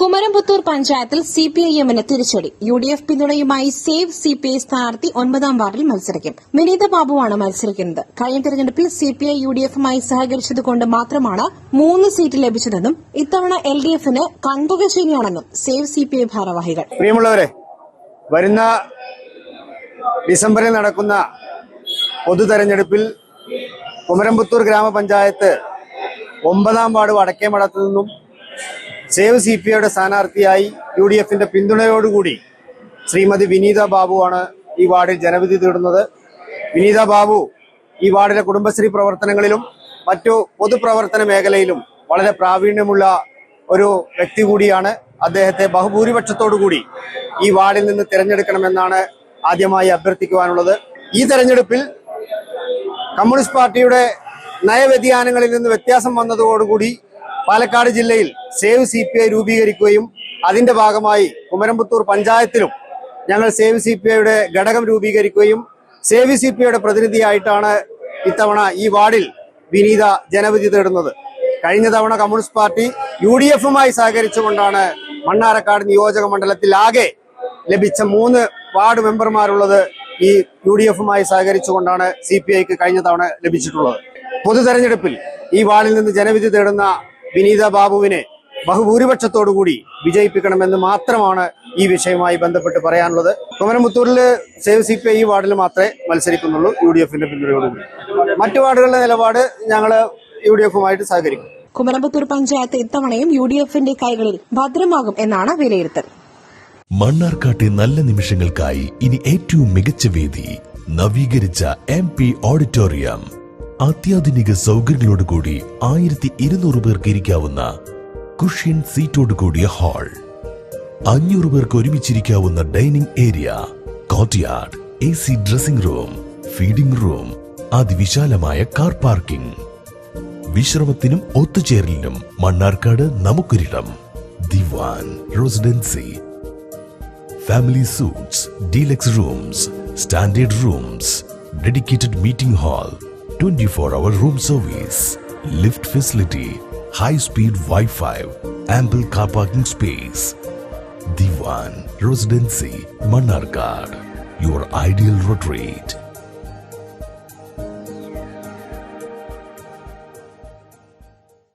കുമരംപുത്തൂർ പഞ്ചായത്തിൽ C P I എമ്മിന് തിരിച്ചടി. യു ഡി എഫ് പിന്തുണയുമായി സേവ് സി പി ഐ സ്ഥാനാർത്ഥി ഒൻപതാം വാർഡിൽ മത്സരിക്കും. വിനീത ബാബുവാണ് മത്സരിക്കുന്നത്. കഴിഞ്ഞ തെരഞ്ഞെടുപ്പിൽ C P I U D എഫുമായി സഹകരിച്ചതുകൊണ്ട് മാത്രമാണ് മൂന്ന് സീറ്റ് ലഭിച്ചതെന്നും ഇത്തവണ എൽ ഡി എഫിന് കണ്ടുക കണ്ടകശേരിയാണെന്നും സേവ് സി പി ഐ ഭാരവാഹികൾ. പ്രിയമുള്ളവരെ വരുന്ന ഡിസംബറിൽ നടക്കുന്ന പൊതു തെരഞ്ഞെടുപ്പിൽ കുമരംപുത്തൂർ ഗ്രാമപഞ്ചായത്ത് ഒമ്പതാം വാർഡ് വടക്കേമടത്തു നിന്നും സേവ് സി പി ഐയുടെ സ്ഥാനാർത്ഥിയായി യു ഡി എഫിന്റെ പിന്തുണയോടുകൂടി ശ്രീമതി വിനീത ബാബുവാണ് ഈ വാർഡിൽ ജനവിധി തേടുന്നത്. വിനീത ബാബു ഈ വാർഡിലെ കുടുംബശ്രീ പ്രവർത്തനങ്ങളിലും മറ്റു പൊതുപ്രവർത്തന മേഖലയിലും വളരെ പ്രാവീണ്യമുള്ള ഒരു വ്യക്തി കൂടിയാണ് അദ്ദേഹത്തെ ബഹുഭൂരിപക്ഷത്തോടു കൂടി ഈ വാർഡിൽ നിന്ന് തിരഞ്ഞെടുക്കണമെന്നാണ് ആദ്യമായി അഭ്യർത്ഥിക്കുവാനുള്ളത്. ഈ തെരഞ്ഞെടുപ്പിൽ കമ്മ്യൂണിസ്റ്റ് പാർട്ടിയുടെ നയവ്യതിയാനങ്ങളിൽ നിന്ന് വ്യത്യാസം വന്നതോടുകൂടി പാലക്കാട് ജില്ലയിൽ സേവ് സി പി ഐ രൂപീകരിക്കുകയും അതിന്റെ ഭാഗമായി കുമരമ്പത്തൂർ പഞ്ചായത്തിലും ഞങ്ങൾ സേവ് സി പി ഐയുടെ ഘടകം രൂപീകരിക്കുകയും സേവ് സി പി ഐയുടെ പ്രതിനിധിയായിട്ടാണ് ഇത്തവണ ഈ വാർഡിൽ വിനീത ജനവിധി തേടുന്നത്. കഴിഞ്ഞ തവണ കമ്മ്യൂണിസ്റ്റ് പാർട്ടി യു ഡി എഫുമായി സഹകരിച്ചുകൊണ്ടാണ് മണ്ണാരക്കാട് നിയോജക മണ്ഡലത്തിൽ ആകെ ലഭിച്ച മൂന്ന് വാർഡ് മെമ്പർമാരുള്ളത് ഈ യു ഡി എഫുമായി സഹകരിച്ചുകൊണ്ടാണ് സി പി ഐക്ക് കഴിഞ്ഞ തവണ ലഭിച്ചിട്ടുള്ളത്. പൊതു തെരഞ്ഞെടുപ്പിൽ ഈ വാർഡിൽ നിന്ന് ജനവിധി തേടുന്ന വിനീത ബാബുവിനെ ബഹുഭൂരിപക്ഷത്തോടുകൂടി വിജയിപ്പിക്കണമെന്ന് മാത്രമാണ് ഈ വിഷയവുമായി ബന്ധപ്പെട്ട് പറയാനുള്ളത്. കുമരമുത്തൂരിൽ സേവ് സി പി ഐ വാർഡിൽ മാത്രമേ മത്സരിക്കുന്നുള്ളൂ യു ഡി എഫിന്റെ പിന്തുണയോടുകൂടി മറ്റു വാർഡുകളുടെ നിലപാട് ഞങ്ങൾ യു ഡി എഫുമായിട്ട് സഹകരിക്കും. കുമരമ്പത്തൂർ പഞ്ചായത്ത് ഇത്തവണയും യു ഡി എഫിന്റെ കൈകളിൽ ഭദ്രമാകും എന്നാണ് വിലയിരുത്തൽ. മണ്ണാർക്കാട്ടെ നല്ല നിമിഷങ്ങൾക്കായി ഇനി ഏറ്റവും മികച്ച വേദി നവീകരിച്ച എം പി ഓഡിറ്റോറിയം. അത്യാധുനിക സൗകര്യങ്ങളോട് കൂടി ആയിരത്തി ഇരുന്നൂറ് പേർക്ക് ഇരിക്കാവുന്ന കുഷ്യൻ സീറ്റോട് കൂടിയ ഹാൾ അഞ്ഞൂറ് പേർക്ക് ഒരുമിച്ചിരിക്കാവുന്ന dining area courtyard A C dressing room feeding room അതിവിശാലമായ കാർ പാർക്കിംഗ് വിശ്രമത്തിനും ഒത്തുചേരലിനും Mannarkkad നമുക്കൊരിടം. Diwan residency. Family suites deluxe rooms standard rooms dedicated meeting hall 24 hour room service, lift facility, high speed Wi Fi, ample car parking space. Divan Residency, Manarkad. Your ideal retreat.